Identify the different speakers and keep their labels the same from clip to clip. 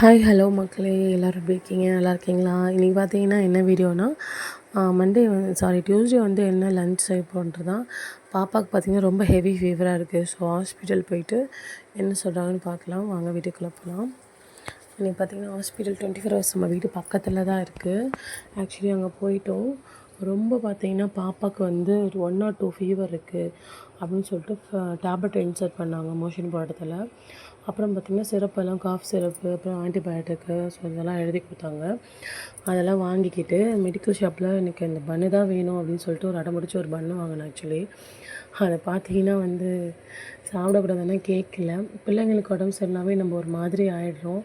Speaker 1: hi hello மக்களே எல்லோரும் எப்படி இருக்கீங்க நல்லா இருக்கீங்களா இன்றைக்கி பார்த்தீங்கன்னா என்ன வீடியோனா மண்டே வந்து சாரி டியூஸ்டே வந்து என்ன லஞ்ச் செய்ய தான் பாப்பாவுக்கு பார்த்தீங்கன்னா ரொம்ப ஹெவி ஃபீவராக இருக்குது ஸோ ஹாஸ்பிட்டல் போயிட்டு என்ன சொல்கிறாங்கன்னு பார்க்கலாம் வாங்க வீட்டுக்குள்ளே போகலாம் இன்றைக்கி பார்த்தீங்கன்னா ஹாஸ்பிட்டல் டுவெண்ட்டி ஃபோர் ஹவர்ஸ் நம்ம வீட்டு பக்கத்தில் தான் இருக்குது ஆக்சுவலி அங்கே போயிட்டோம் ரொம்ப பார்த்தீங்கன்னா பாப்பாவுக்கு வந்து ஒன் நாட் டூ ஃபீவர் இருக்குது அப்படின்னு சொல்லிட்டு டேப்லெட் இன்சர்ட் பண்ணாங்க மோஷன் போகிற அப்புறம் பார்த்திங்கன்னா சிரப்பெல்லாம் காஃப் சிரப்பு அப்புறம் ஆன்டிபயோட்டிக்கு ஸோ இதெல்லாம் எழுதி கொடுத்தாங்க அதெல்லாம் வாங்கிக்கிட்டு மெடிக்கல் ஷாப்பில் எனக்கு இந்த பண்ணு தான் வேணும் அப்படின்னு சொல்லிட்டு ஒரு முடிச்சு ஒரு பண்ணு வாங்கினேன் ஆக்சுவலி அதை பார்த்தீங்கன்னா வந்து சாப்பிடக்கூடாதுன்னா கேட்கல பிள்ளைங்களுக்கு உடம்பு சரினாவே நம்ம ஒரு மாதிரி ஆகிடும்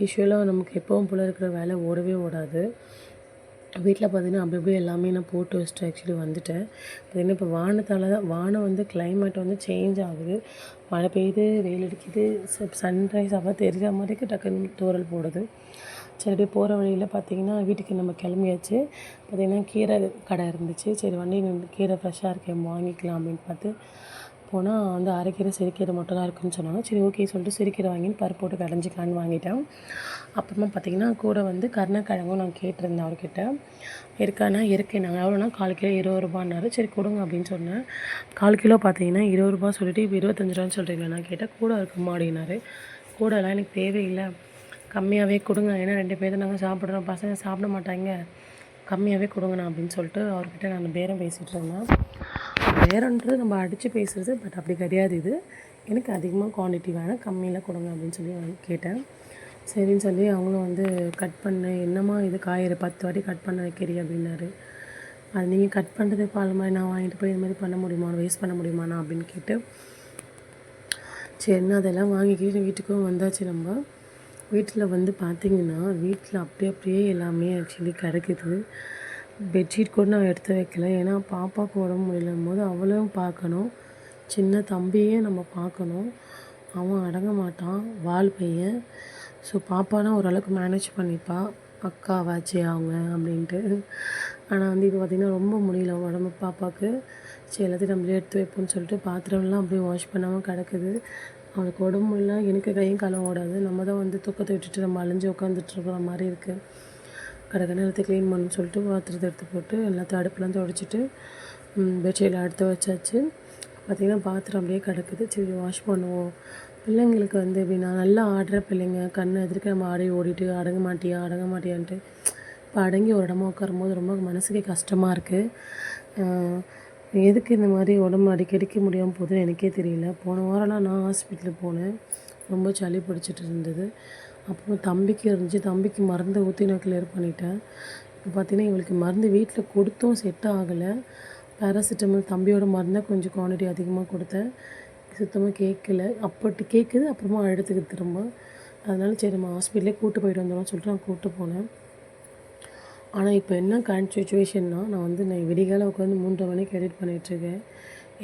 Speaker 1: யூஸ்வலாக நமக்கு எப்பவும் போல் இருக்கிற வேலை ஓடவே ஓடாது வீட்டில் பார்த்தீங்கன்னா அப்படி அப்படியே எல்லாமே நான் போட்டு வச்சுட்டு ஆக்சுவலி வந்துட்டேன் பார்த்தீங்கன்னா இப்போ வானத்தால் தான் வானம் வந்து கிளைமேட் வந்து சேஞ்ச் ஆகுது மழை பெய்யுது வெயில் அடிக்குது சன்ரைஸ் அப்போ தெரிகிற மாதிரிக்கு டக்குன்னு தூரல் போடுது சரி அப்படியே போகிற வழியில் பார்த்திங்கன்னா வீட்டுக்கு நம்ம கிளம்பியாச்சு பார்த்திங்கன்னா கீரை கடை இருந்துச்சு சரி வண்டி கீரை ஃப்ரெஷ்ஷாக இருக்கேன் வாங்கிக்கலாம் அப்படின்னு பார்த்து போனால் வந்து அரைக்கீரை சிறுக்கீரை மட்டும் தான் இருக்குன்னு சொன்னாங்க சரி ஓகே சொல்லிட்டு சிரிக்கீரை வாங்கின்னு பருப்பு போட்டு விளைஞ்சிக்கலான்னு வாங்கிட்டேன் அப்புறமா பார்த்திங்கன்னா கூட வந்து கருணக்கிழங்கும் நான் கேட்டிருந்தேன் அவர்கிட்ட இருக்கானா இருக்கேன் நாங்கள் எவ்வளோனா கால் கிலோ இருபது ரூபான்னாரு சரி கொடுங்க அப்படின்னு சொன்னேன் கால் கிலோ பார்த்தீங்கன்னா இருபது ரூபா சொல்லிட்டு இப்போ இருபத்தஞ்சு ரூபான்னு சொல்கிறீங்களா நான் கேட்டால் கூட இருக்குமா அப்படின்னாரு கூடலாம் எனக்கு தேவையில்லை கம்மியாகவே கொடுங்க ஏன்னா ரெண்டு பேரும் நாங்கள் சாப்பிட்றோம் பசங்க சாப்பிட மாட்டாங்க கம்மியாகவே கொடுங்கண்ணா அப்படின்னு சொல்லிட்டு அவர்கிட்ட நான் பேரம் பேசிகிட்டு இருந்தேன் வேறொன்று நம்ம அடித்து பேசுகிறது பட் அப்படி கிடையாது இது எனக்கு அதிகமாக குவான்டிட்டி வேணும் கம்மியில் கொடுங்க அப்படின்னு சொல்லி கேட்டேன் சரின்னு சொல்லி அவங்களும் வந்து கட் பண்ணு என்னம்மா இது காய்கறி பத்து வாட்டி கட் பண்ண வைக்கிறீ அப்படின்னாரு அது நீங்கள் கட் பண்ணுறது பால் மாதிரி நான் வாங்கிட்டு போய் இந்த மாதிரி பண்ண முடியுமா வேஸ்ட் பண்ண முடியுமாண்ணா அப்படின்னு கேட்டு சரின்னு அதெல்லாம் வாங்கிக்கிட்டு வீட்டுக்கும் வந்தாச்சு நம்ம வீட்டில் வந்து பார்த்திங்கன்னா வீட்டில் அப்படியே அப்படியே எல்லாமே ஆக்சுவலி கிடைக்குது பெட்ஷீட் கூட நான் எடுத்து வைக்கல ஏன்னா பாப்பாவுக்கு உடம்பு முடியலும் போது அவளையும் பார்க்கணும் சின்ன தம்பியையும் நம்ம பார்க்கணும் அவன் அடங்க மாட்டான் வால் பையன் ஸோ பாப்பானா ஓரளவுக்கு மேனேஜ் பண்ணிப்பா அக்காவாச்சே அவங்க அப்படின்ட்டு ஆனால் வந்து இப்போ பார்த்திங்கன்னா ரொம்ப முடியல உடம்பு பாப்பாவுக்கு சரி எல்லாத்தையும் நம்மளே எடுத்து வைப்போம்னு சொல்லிட்டு பாத்திரம்லாம் அப்படியே வாஷ் பண்ணாமல் கிடக்குது அவளுக்கு உடம்பு இல்லை எனக்கு கையும் களம் ஓடாது நம்ம தான் வந்து தூக்கத்தை விட்டுட்டு நம்ம அழிஞ்சு உட்காந்துட்டு இருக்கிற மாதிரி இருக்குது கடகடன்னு எடுத்து க்ளீன் பண்ணு சொல்லிட்டு பாத்திரத்தை எடுத்து போட்டு எல்லாத்தையும் அடுப்பெலாம் துடைச்சிட்டு பெட்ஷீட்டில் அடுத்து வச்சாச்சு பார்த்திங்கன்னா பாத்திரம் அப்படியே கிடக்குது சரி வாஷ் பண்ணுவோம் பிள்ளைங்களுக்கு வந்து எப்படின்னா நல்லா ஆடுற பிள்ளைங்க கண்ணை எதிர்க்க நம்ம ஆடி ஓடிட்டு அடங்க மாட்டியா அடங்க மாட்டியான்ட்டு இப்போ அடங்கி ஒரு இடமா உட்காரும்போது ரொம்ப மனசுக்கே கஷ்டமாக இருக்குது எதுக்கு இந்த மாதிரி உடம்பு அடிக்கடிக்க முடியாமல் போகுதுன்னு எனக்கே தெரியல போன வாரம்லாம் நான் ஹாஸ்பிட்டலுக்கு போனேன் ரொம்ப சளி பிடிச்சிட்டு இருந்தது அப்புறம் தம்பிக்கு இருந்துச்சு தம்பிக்கு மருந்து ஊற்றி நான் கிளியர் பண்ணிட்டேன் இப்போ பார்த்தீங்கன்னா இவளுக்கு மருந்து வீட்டில் கொடுத்தும் செட் ஆகலை பேராசிட்டமல் தம்பியோட மருந்தை கொஞ்சம் குவான்டிட்டி அதிகமாக கொடுத்தேன் சுத்தமாக கேட்கல அப்பட்டு கேட்குது அப்புறமா அழுத்துக்கு திரும்ப அதனால சரி நம்ம ஹாஸ்பிட்டலே கூட்டு போயிட்டு வந்துடும் சொல்லிட்டு நான் கூப்பிட்டு போனேன் ஆனால் இப்போ என்ன கரண்ட் சுச்சுவேஷன்னா நான் வந்து நான் விடிகால உட்காந்து மூன்றரை மணிக்கு எடிட் பண்ணிகிட்ருக்கேன்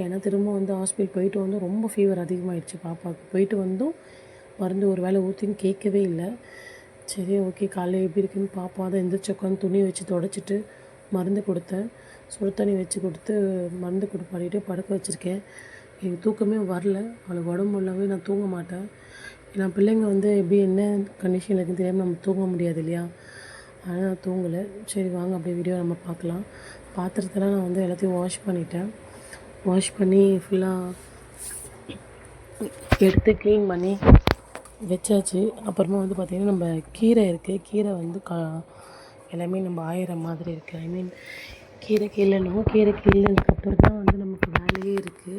Speaker 1: ஏன்னா திரும்ப வந்து ஹாஸ்பிட்டல் போயிட்டு வந்து ரொம்ப ஃபீவர் அதிகமாகிடுச்சு பாப்பாவுக்கு போயிட்டு வந்தும் மருந்து ஒரு வேளை ஊற்றின்னு கேட்கவே இல்லை சரி ஓகே காலையில் எப்படி இருக்குன்னு பார்ப்போம் அதை எந்திரிச்சு உட்காந்து துணி வச்சு தொடச்சிட்டு மருந்து கொடுத்தேன் சுடு தண்ணி வச்சு கொடுத்து மருந்து கொடுப்பாடிட்டு படுக்க வச்சுருக்கேன் எனக்கு தூக்கமே வரல அவ்வளோ உடம்பு இல்லாமல் நான் தூங்க மாட்டேன் ஏன்னா பிள்ளைங்க வந்து எப்படி என்ன கண்டிஷனில் இருக்குன்னு தெரியாமல் நம்ம தூங்க முடியாது இல்லையா அதனால் நான் தூங்கலை சரி வாங்க அப்படியே வீடியோ நம்ம பார்க்கலாம் பாத்திரத்தெல்லாம் நான் வந்து எல்லாத்தையும் வாஷ் பண்ணிட்டேன் வாஷ் பண்ணி ஃபுல்லாக எடுத்து க்ளீன் பண்ணி வச்சாச்சு அப்புறமா வந்து பார்த்திங்கன்னா நம்ம கீரை இருக்குது கீரை வந்து கா எல்லாமே நம்ம ஆயிர மாதிரி இருக்குது ஐ மீன் கீரை கிள்ளணும் கீரை கிள்ளதுக்கப்புறம் தான் வந்து நமக்கு வேலையே இருக்குது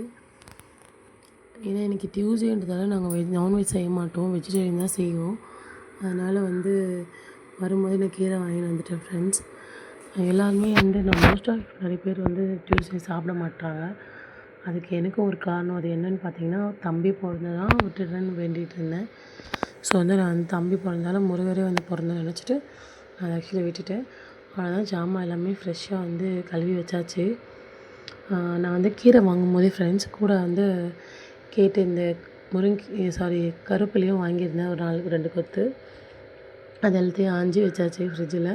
Speaker 1: ஏன்னா எனக்கு டியூஸ்டேன்றதால நாங்கள் வெஜ் நான்வெஜ் செய்ய மாட்டோம் வெஜிடேரியன் தான் செய்வோம் அதனால் வந்து வரும்போது நான் கீரை வாங்கிட்டு வந்துட்டேன் ஃப்ரெண்ட்ஸ் எல்லாருமே வந்து நான் மோஸ்ட் ஆஃப் நிறைய பேர் வந்து டியூஸ்டே சாப்பிட மாட்டாங்க அதுக்கு எனக்கும் ஒரு காரணம் அது என்னன்னு பார்த்தீங்கன்னா தம்பி பிறந்ததான் விட்டுடுறேன்னு வேண்டிகிட்டு இருந்தேன் ஸோ வந்து நான் வந்து தம்பி பிறந்தாலும் முருகரே வந்து பிறந்தேன்னு நினச்சிட்டு நான் ஆக்சுவலி விட்டுட்டேன் அவ்வளோதான் ஜாமான் எல்லாமே ஃப்ரெஷ்ஷாக வந்து கழுவி வச்சாச்சு நான் வந்து கீரை வாங்கும்போதே ஃப்ரெண்ட்ஸ் கூட வந்து கேட்டு இந்த முருங்கி சாரி கருப்புலையும் வாங்கியிருந்தேன் ஒரு நாளுக்கு ரெண்டு கொத்து அது எல்லாத்தையும் ஆஞ்சி வச்சாச்சு ஃப்ரிட்ஜில்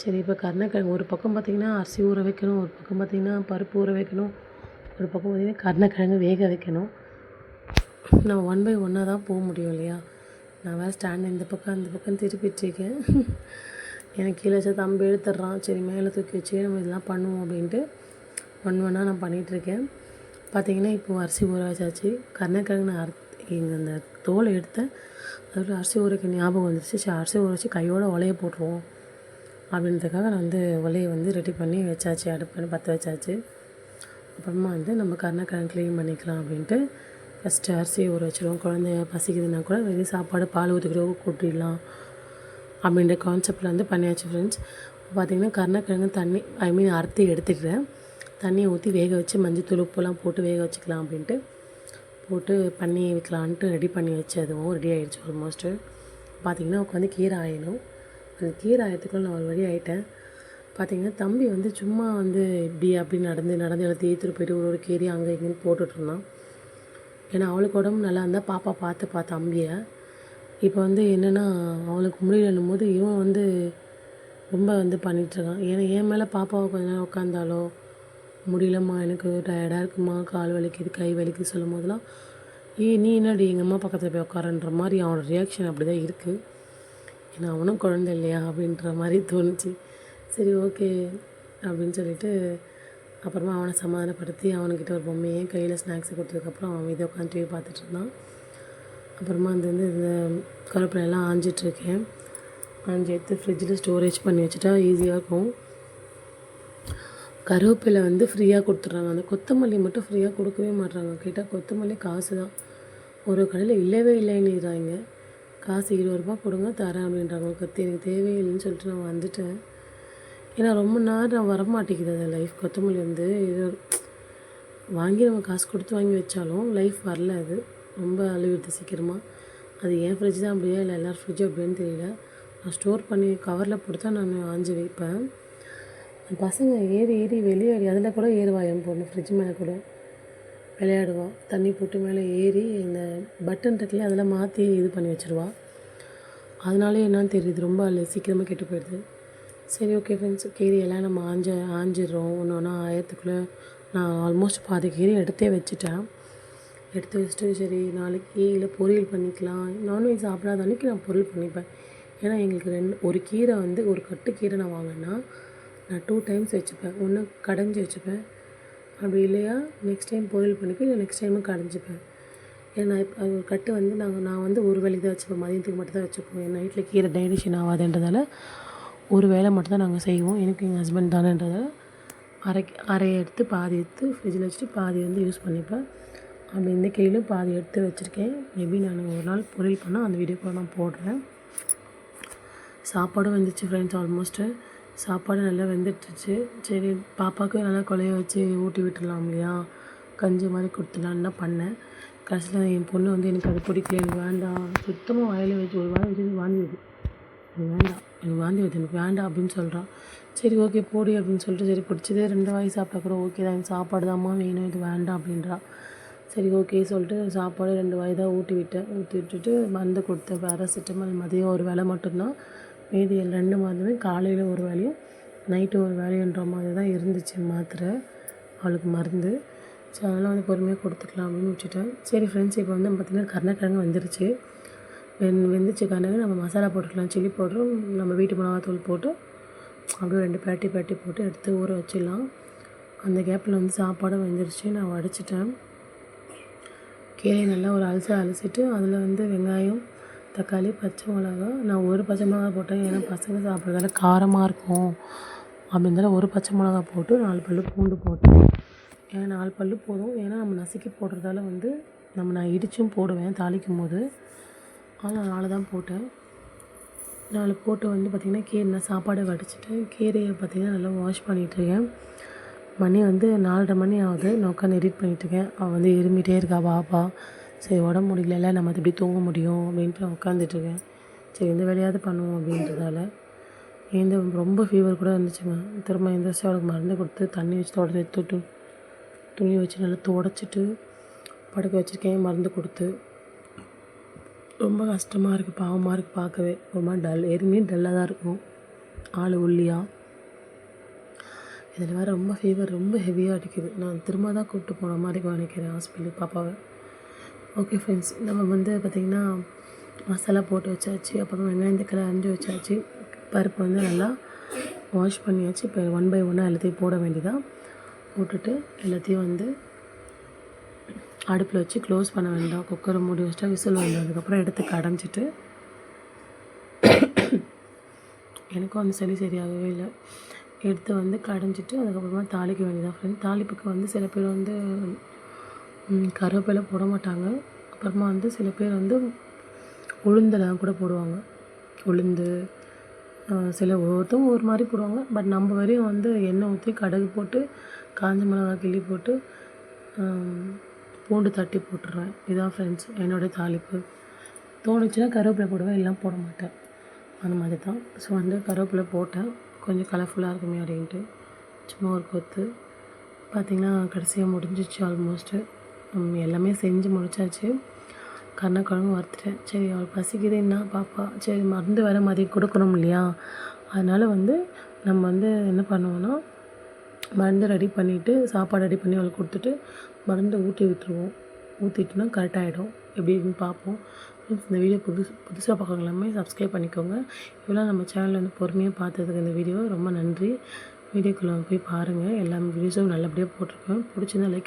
Speaker 1: சரி இப்போ கருணக்கிழங்கு ஒரு பக்கம் பார்த்திங்கன்னா அரிசி ஊற வைக்கணும் ஒரு பக்கம் பார்த்திங்கன்னா பருப்பு ஊற வைக்கணும் ஒரு பக்கம் பார்த்திங்கன்னா கருணக்கிழங்கு வேக வைக்கணும் நம்ம ஒன் பை ஒன்னாக தான் போக முடியும் இல்லையா நான் வேறு ஸ்டாண்ட் இந்த பக்கம் அந்த பக்கம் திருப்பிட்டுருக்கேன் எனக்கு கீழே வச்சா தம்பி எடுத்துடுறான் சரி மேலே தூக்கி வச்சு நம்ம இதெல்லாம் பண்ணுவோம் அப்படின்ட்டு ஒன் ஒன்னாக நான் பண்ணிகிட்ருக்கேன் பார்த்திங்கன்னா இப்போ அரிசி ஊற வச்சாச்சு கருணக்கிழங்கு நான் அர் அந்த தோலை எடுத்தேன் அதில் அரிசி ஊறக்கு ஞாபகம் வந்துச்சு சரி அரிசி ஊற வச்சு கையோடு ஒலையை போட்டுருவோம் அப்படின்றதுக்காக நான் வந்து ஒலையை வந்து ரெடி பண்ணி வச்சாச்சு அடுப்பு பண்ணி பற்ற வச்சாச்சு அப்புறமா வந்து நம்ம கருணக்கடன் க்ளீன் பண்ணிக்கலாம் அப்படின்ட்டு ஃபஸ்ட்டு அரிசி ஊற வச்சுருவோம் குழந்தைய பசிக்குதுன்னா கூட வெளியே சாப்பாடு பால் ஊற்றிக்கிறவங்க கூட்டிடலாம் அப்படின்ற கான்செப்டில் வந்து பண்ணியாச்சு ஃப்ரெண்ட்ஸ் பார்த்திங்கன்னா கிழங்கு தண்ணி ஐ மீன் அறுத்து எடுத்துக்கிறேன் தண்ணியை ஊற்றி வேக வச்சு மஞ்சள் துளுப்புலாம் போட்டு வேக வச்சுக்கலாம் அப்படின்ட்டு போட்டு பண்ணி வைக்கலான்ட்டு ரெடி பண்ணி வச்சு அதுவும் ரெடி ஆகிடுச்சு ஆல்மோஸ்ட்டு பார்த்திங்கன்னா உட்காந்து கீரை ஆயிடும் அந்த கீரை ஆயத்துக்குள்ளே நான் ஒரு வழி ஆகிட்டேன் பார்த்திங்கன்னா தம்பி வந்து சும்மா வந்து இப்படி அப்படி நடந்து நடந்து எல்லாம் ஏற்றுட்டு போயிட்டு ஒரு ஒரு கேரி அங்கே இங்கேன்னு போட்டுட்ருந்தான் ஏன்னா அவளுக்கு உடம்பு நல்லா இருந்தால் பாப்பா பார்த்துப்பா தம்பியை இப்போ வந்து என்னென்னா அவளுக்கு முடியலன்னும் போது இவன் வந்து ரொம்ப வந்து பண்ணிகிட்ருக்கான் ஏன்னா என் மேலே பாப்பாவை கொஞ்ச நேரம் உட்காந்தாலோ முடியலம்மா எனக்கு டயர்டாக இருக்குமா கால் வலிக்குது கை வலிக்குது சொல்லும் போதெல்லாம் ஏ நீ என்னடி எங்கள் அம்மா பக்கத்தில் போய் உட்காரன்ற மாதிரி அவனோட ரியாக்ஷன் அப்படி தான் இருக்குது ஏன்னா அவனும் குழந்தை இல்லையா அப்படின்ற மாதிரி தோணுச்சு சரி ஓகே அப்படின்னு சொல்லிட்டு அப்புறமா அவனை சமாதானப்படுத்தி அவனுக்கிட்ட ஒரு பொம்மையை கையில் ஸ்நாக்ஸை கொடுத்ததுக்கப்புறம் அவன் இதை உட்காந்து டிவி பார்த்துட்டு இருந்தான் அப்புறமா அது வந்து இந்த கருப்பிலெல்லாம் ஆஞ்சிட்ருக்கேன் ஆஞ்சி எடுத்து ஃப்ரிட்ஜில் ஸ்டோரேஜ் பண்ணி வச்சுட்டா ஈஸியாக இருக்கும் கருவேப்பிலை வந்து ஃப்ரீயாக கொடுத்துட்றாங்க அந்த கொத்தமல்லி மட்டும் ஃப்ரீயாக கொடுக்கவே மாட்றாங்க கேட்டால் கொத்தமல்லி காசு தான் ஒரு கடையில் இல்லவே இல்லைன்னு காசு இருபது ரூபா கொடுங்க தரேன் அப்படின்றாங்க கத்தி எனக்கு தேவையில்லைன்னு சொல்லிட்டு நான் வந்துட்டேன் ஏன்னா ரொம்ப நேரம் வரமாட்டேங்குது அந்த லைஃப் கொத்தமல்லி வந்து இது வாங்கி நம்ம காசு கொடுத்து வாங்கி வச்சாலும் லைஃப் வரல அது ரொம்ப அழுவிடுது சீக்கிரமாக அது என் ஃப்ரிட்ஜ் தான் அப்படியா இல்லை எல்லோரும் ஃப்ரிட்ஜ் அப்படின்னு தெரியல நான் ஸ்டோர் பண்ணி கவரில் போட்டு தான் நான் ஆஞ்சு வைப்பேன் பசங்க ஏறி ஏறி வெளியேறி அதில் கூட ஏறுவா என் பொண்ணு ஃப்ரிட்ஜ் மேலே கூட விளையாடுவாள் தண்ணி போட்டு மேலே ஏறி இந்த பட்டன் இருக்குல்ல அதெல்லாம் மாற்றி இது பண்ணி வச்சுருவா அதனாலே என்னன்னு தெரியுது ரொம்ப சீக்கிரமாக கெட்டு போயிடுது சரி ஓகே ஃப்ரெண்ட்ஸ் கீரையெல்லாம் நம்ம ஆஞ்ச ஆஞ்சிடுறோம் ஒன்று ஒன்றா ஆயிரத்துக்குள்ளே நான் ஆல்மோஸ்ட் பாதி கீரை எடுத்தே வச்சுட்டேன் எடுத்து வச்சுட்டு சரி நாளைக்கு இல்லை பொரியல் பண்ணிக்கலாம் நான்வெஜ் சாப்பிடாத அன்றைக்கி நான் பொரியல் பண்ணிப்பேன் ஏன்னா எங்களுக்கு ரெண்டு ஒரு கீரை வந்து ஒரு கட்டு கீரை நான் வாங்கினா நான் டூ டைம்ஸ் வச்சுப்பேன் ஒன்று கடைஞ்சி வச்சுப்பேன் அப்படி இல்லையா நெக்ஸ்ட் டைம் பொரியல் பண்ணிப்பேன் இல்லை நெக்ஸ்ட் டைமும் கடைஞ்சிப்பேன் ஏன்னா அது ஒரு கட்டு வந்து நாங்கள் நான் வந்து ஒரு வேலைக்கு தான் வச்சுப்பேன் மதியத்துக்கு மட்டும் தான் வச்சுப்போம் என் நைட்டில் கீரை டைஜஷன் ஆகாதுன்றதால ஒரு வேலை மட்டும்தான் நாங்கள் செய்வோம் எனக்கு எங்கள் ஹஸ்பண்ட் தானேன்றதால அரை அரையை எடுத்து பாதி எடுத்து ஃப்ரிட்ஜில் வச்சுட்டு பாதி வந்து யூஸ் பண்ணிப்பேன் அப்படி இந்த கையிலும் பாதி எடுத்து வச்சுருக்கேன் மேபி நான் ஒரு நாள் பொரியல் பண்ணால் அந்த வீடியோ கூட நான் போடுறேன் சாப்பாடும் வந்துச்சு ஃப்ரெண்ட்ஸ் ஆல்மோஸ்ட்டு சாப்பாடு நல்லா வெந்துட்டுருச்சு சரி பாப்பாவுக்கு நல்லா கொலைய வச்சு ஊட்டி விட்டுடலாம் இல்லையா கஞ்சி மாதிரி கொடுத்துடலான்னு பண்ணேன் கடைசியில் என் பொண்ணு வந்து எனக்கு அது பிடிக்கல வேண்டாம் சுத்தமாக வாயில் வச்சு ஒரு வாயில் வச்சு வாங்கிடுது வேண்டாம் எனக்கு வாந்தி வருது எனக்கு வேண்டாம் அப்படின்னு சொல்கிறான் சரி ஓகே போடி அப்படின்னு சொல்லிட்டு சரி பிடிச்சதே ரெண்டு வாய் சாப்பிட்டா கூட ஓகே தான் எனக்கு சாப்பாடு தான்மா வேணும் இது வேண்டாம் அப்படின்றா சரி ஓகே சொல்லிட்டு சாப்பாடு ரெண்டு வாய் தான் ஊட்டி விட்டேன் ஊற்றி விட்டுட்டு மருந்து கொடுத்தேன் பேராசிட்டமால் மதியம் ஒரு வேலை மட்டும்தான் மீதி ரெண்டு மருந்துமே காலையில் ஒரு வேலையும் நைட்டு ஒரு வேலையுன்ற மாதிரி தான் இருந்துச்சு மாத்திரை அவளுக்கு மருந்து ஸோ அதெல்லாம் வந்து பொறுமையாக கொடுத்துக்கலாம் அப்படின்னு வச்சுட்டேன் சரி ஃப்ரெண்ட்ஸ் இப்போ வந்து பார்த்திங்கன்னா கருணக்கிழங்கு வந்துருச்சு வெந் வெந்துச்சுக்கானவே நம்ம மசாலா போட்டுக்கலாம் சில்லி பவுட்ரும் நம்ம வீட்டு மிளகாத்தூள் போட்டு அப்படியே ரெண்டு பேட்டி பேட்டி போட்டு எடுத்து ஊற வச்சிடலாம் அந்த கேப்பில் வந்து சாப்பாடும் வெந்துருச்சு நான் வடிச்சிட்டேன் கீழே நல்லா ஒரு அலசி அலசிட்டு அதில் வந்து வெங்காயம் தக்காளி பச்சை மிளகா நான் ஒரு பச்சை மிளகா போட்டேன் ஏன்னா பசங்க சாப்பிட்றதால காரமாக இருக்கும் அப்படின்றத ஒரு பச்சை மிளகா போட்டு நாலு பல் பூண்டு போட்டேன் ஏன்னா நாலு பல் போதும் ஏன்னா நம்ம நசுக்கி போடுறதால வந்து நம்ம நான் இடித்தும் போடுவேன் தாளிக்கும் போது ஆனால் நான் நாலு தான் போட்டேன் நாலு போட்டு வந்து பார்த்திங்கன்னா கீரை நான் சாப்பாடு வடிச்சிட்டு கீரையை பார்த்திங்கன்னா நல்லா வாஷ் பண்ணிகிட்ருக்கேன் மணி வந்து நாலரை மணி ஆகுது நான் உட்காந்து எடிட் பண்ணிகிட்ருக்கேன் அவள் வந்து இருமிட்டே இருக்கா பாப்பா சரி உடம்பு முடியல நம்ம எப்படி தூங்க முடியும் அப்படின்ட்டு உட்காந்துட்ருக்கேன் சரி எந்த வேலையாவது பண்ணுவோம் அப்படின்றதால எந்த ரொம்ப ஃபீவர் கூட இருந்துச்சுங்க திரும்ப எந்த அவளுக்கு மருந்து கொடுத்து தண்ணி வச்சு தொடச்சி தொட்டு துணி வச்சு நல்லா துடைச்சிட்டு படுக்க வச்சுருக்கேன் மருந்து கொடுத்து ரொம்ப கஷ்டமாக இருக்குது பாவமாக இருக்குது பார்க்கவே ஒரு மாதிரி டல் ஏற்கனவே டல்லாக தான் இருக்கும் ஆள் உள்ளியாக இதில் வேறு ரொம்ப ஃபீவர் ரொம்ப ஹெவியாக அடிக்குது நான் திரும்ப தான் கூப்பிட்டு போன மாதிரி நினைக்கிறேன் ஹாஸ்பிட்டலுக்கு பாப்பாவை ஓகே ஃப்ரெண்ட்ஸ் நம்ம வந்து பார்த்திங்கன்னா மசாலா போட்டு வச்சாச்சு அப்புறம் வெங்காயத்துக்களை அரைஞ்சி வச்சாச்சு பருப்பு வந்து நல்லா வாஷ் பண்ணியாச்சு இப்போ ஒன் பை ஒன்னாக எல்லாத்தையும் போட வேண்டியதாக போட்டுட்டு எல்லாத்தையும் வந்து அடுப்பில் வச்சு க்ளோஸ் பண்ண வேண்டாம் குக்கரை மூடி வச்சுட்டா விசில் வந்ததுக்கப்புறம் எடுத்து கடைஞ்சிட்டு எனக்கும் அந்த சளி சரியாகவே இல்லை எடுத்து வந்து கடைஞ்சிட்டு அதுக்கப்புறமா தாளிக்க வேண்டியதாக ஃப்ரெண்ட் தாளிப்புக்கு வந்து சில பேர் வந்து கருவேப்பிலை போட மாட்டாங்க அப்புறமா வந்து சில பேர் வந்து உளுந்தெல்லாம் கூட போடுவாங்க உளுந்து சில ஒவ்வொருத்தரும் ஒரு மாதிரி போடுவாங்க பட் நம்ம வரையும் வந்து எண்ணெய் ஊற்றி கடுகு போட்டு காஞ்ச மிளகா கிள்ளி போட்டு பூண்டு தட்டி போட்டுடுறேன் இதுதான் ஃப்ரெண்ட்ஸ் என்னுடைய தாளிப்பு தோணுச்சுன்னா கருவேப்பிலை போடுவேன் எல்லாம் போட மாட்டேன் அந்த மாதிரி தான் ஸோ வந்து கருவேப்பிலை போட்டேன் கொஞ்சம் கலர்ஃபுல்லாக இருக்குமே அப்படின்ட்டு சும்மா ஒரு கொத்து பார்த்திங்கன்னா கடைசியாக முடிஞ்சிச்சு ஆல்மோஸ்ட்டு எல்லாமே செஞ்சு முடிச்சாச்சு கருணக்கிழங்கு வறுத்துட்டேன் சரி அவள் பசிக்குது என்ன பாப்பா சரி மருந்து வேறு மாதிரி கொடுக்கணும் இல்லையா அதனால் வந்து நம்ம வந்து என்ன பண்ணுவோன்னா மருந்து ரெடி பண்ணிவிட்டு சாப்பாடு ரெடி பண்ணி அவளுக்கு கொடுத்துட்டு மருந்தை ஊற்றி விட்டுருவோம் ஊற்றிட்டுனா கரெக்டாகிடும் எப்படின்னு பார்ப்போம் இந்த வீடியோ புதுசு புதுசாக பார்க்குறவங்க எல்லாமே சப்ஸ்கிரைப் பண்ணிக்கோங்க இவ்வளோ நம்ம சேனலில் வந்து பொறுமையாக பார்த்ததுக்கு இந்த வீடியோ ரொம்ப நன்றி வீடியோக்குள்ளே போய் பாருங்கள் எல்லா வீடியோஸும் நல்லபடியாக போட்டிருக்கேன் பிடிச்சிருந்தா லைக்